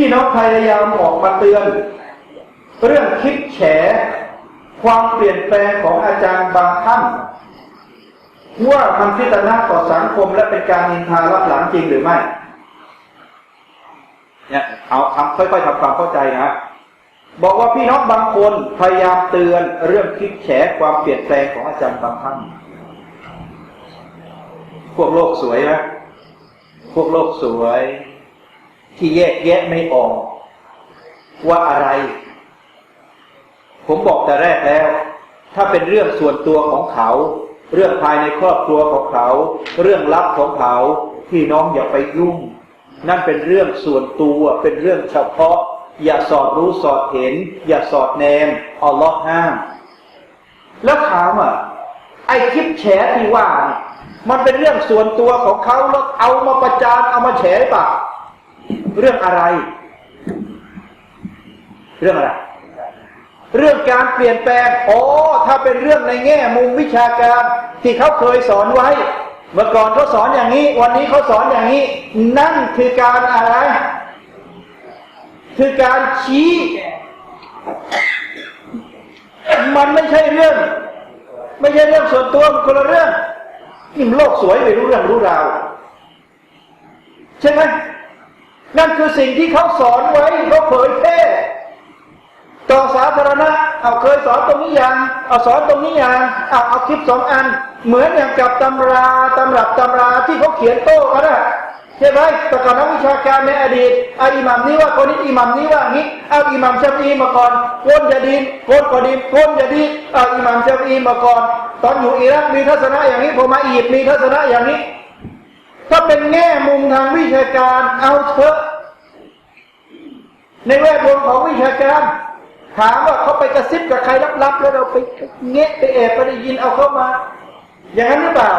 พี่น้องพยายามออกมาเตือน เรื่องคิดแฉ ความเปลี่ยนแปลงของอาจารย์บางท่านว่ามันพิจารณาต่อสังคมและเป็นการนินทารับหลังจริงหรือไม่เนี่ยเอาทำค่อยๆทำความเข้าใจนะบอกว่าพี่น้องบางคนพยายามเตือนเรื่องคิดแฉความเปลี่ยนแปลงของอาจารย์บางท่านพวกโลกสวยไหมพวกโลกสวย ที่แยกแยะไม่ออกว่าอะไร ผมบอกแต่แรกแล้ว ถ้าเป็นเรื่องส่วนตัวของเขา เรื่องภายในครอบครัวของเขา เรื่องลับของเขาพี่น้องอย่าไปยุ่ง นั่นเป็นเรื่องส่วนตัวเป็นเรื่องเฉพาะ อย่าสอดรู้สอดเห็น อย่าสอดแนมอัลลอฮ์ห้าม แล้วถามอะไอคลิปแฉที่ว่า มันเป็นเรื่องส่วนตัวของเขาแล้วเอามาประจานเอามาแฉป่ะ เรื่องอะไร เรื่องอะไร เรื่องการเปลี่ยนแปลงอ๋อถ้าเป็นเรื่องในแง่มุมวิชาการที่เขาเคยสอนไว้ เมื่อก่อนเขาสอนอย่างนี้ วันนี้เขาสอนอย่างนี้ นั่นคือการอะไร คือการชี้มันไม่ใช่เรื่อง ไม่ใช่เรื่องส่วนตัวมันคนละเรื่องนี่โลกสวยไม่รู้เรื่องรู้ราวใช่ไหม นั่นคือสิ่งที่เขาสอนไว้เขาเผยแพร่ต่อสาธารณะเอาเคยสอนตรงนี้อย่างเอาสอนตรงนี้อย่างเอาเอาคลิปสองอัน เหมือนอย่างกับตำราตำรับตำราที่เขาเขียนโต้กันนะใช่ไหมแต่ก่อนนักวิชาการในอดีตเอาอิหมัมนี้ว่าคนนี้อิหมัมนี้ว่างี้เอาอิหมัมชาฟีมาก่อนโกนยาดีโกนกอดีโกนยาดีเอาอิหมัมชาฟีมาก่อน ตอนอยู่อิรักมีทัศนะอย่างนี้พอมาอียิปต์มีทัศนะอย่างนี้ ถ้าเป็นแง่มุมทางวิชาการเอาเถอะ ในแวดวงของวิชาการถามว่าเขาไปกระซิบกับใครลับๆแล้วเราไปเงะไปแอบไปได้ยินเอาเข้ามา อย่างนั้นหรือเปล่า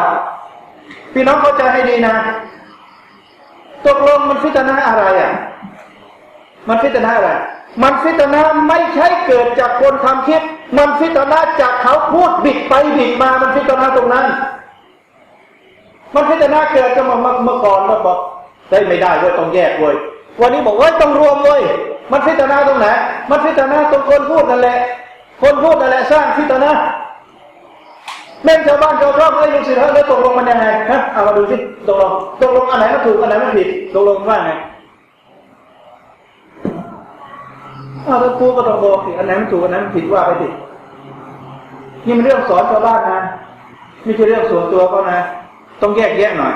พี่น้องเข้าใจให้ดีนะตกลงมันฟิตนาอะไรอะ มันฟิตนาอะไร มันฟิตนาไม่ใช่เกิดจากคนทำคลิปมันฟิตนาจากเขาพูดบิดไปบิดมา มันฟิตนาตรงนั้น มันพิจารณาเกิดกันมาเมื่อก่อนมันบอกได้ไม่ได้เว้ยต้องแยกเว้ยวันนี้บอกว่าต้องรวมเว้ยมันพิจารณาตรงไหนมันพิจารณาตรงคนพูดนั่นแหละ คนพูดนั่นแหละสร้างพิจารณาแม่ชาวบ้านชาวช่องไอ้ลูกศิษย์แล้วตกลงมันยังไงฮะเอามาดูสิตกลงตกลงอันไหนมันถูกอันไหนมันผิดตกลงว่าไงอาวแล้วกูก็ต้องบอกสิอันไหนมันถูกอันไหนมันผิดว่าไปสินี่มันเรื่องสอนชาวบ้านนะไม่ใช่เรื่องส่วนตัวเขานะ ต้องแยกแยะหน่อย